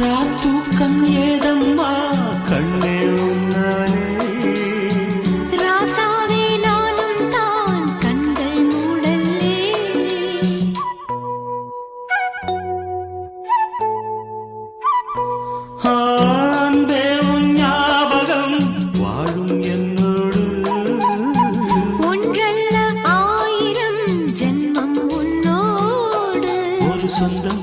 ராத்தூக்கம் ஏதம்மா? கண்ணே உன்னாலே. ராசாவே நானும் தான் கண்கள் மூடல்லே. அன்பே உன் ஞாபகம் வாழும் என்னோடு. ஒன்றல்ல ஆயிரம் ஜென்மம் உன்னோடு. ஒரு சொந்தம்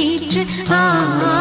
கீற்று. ஆ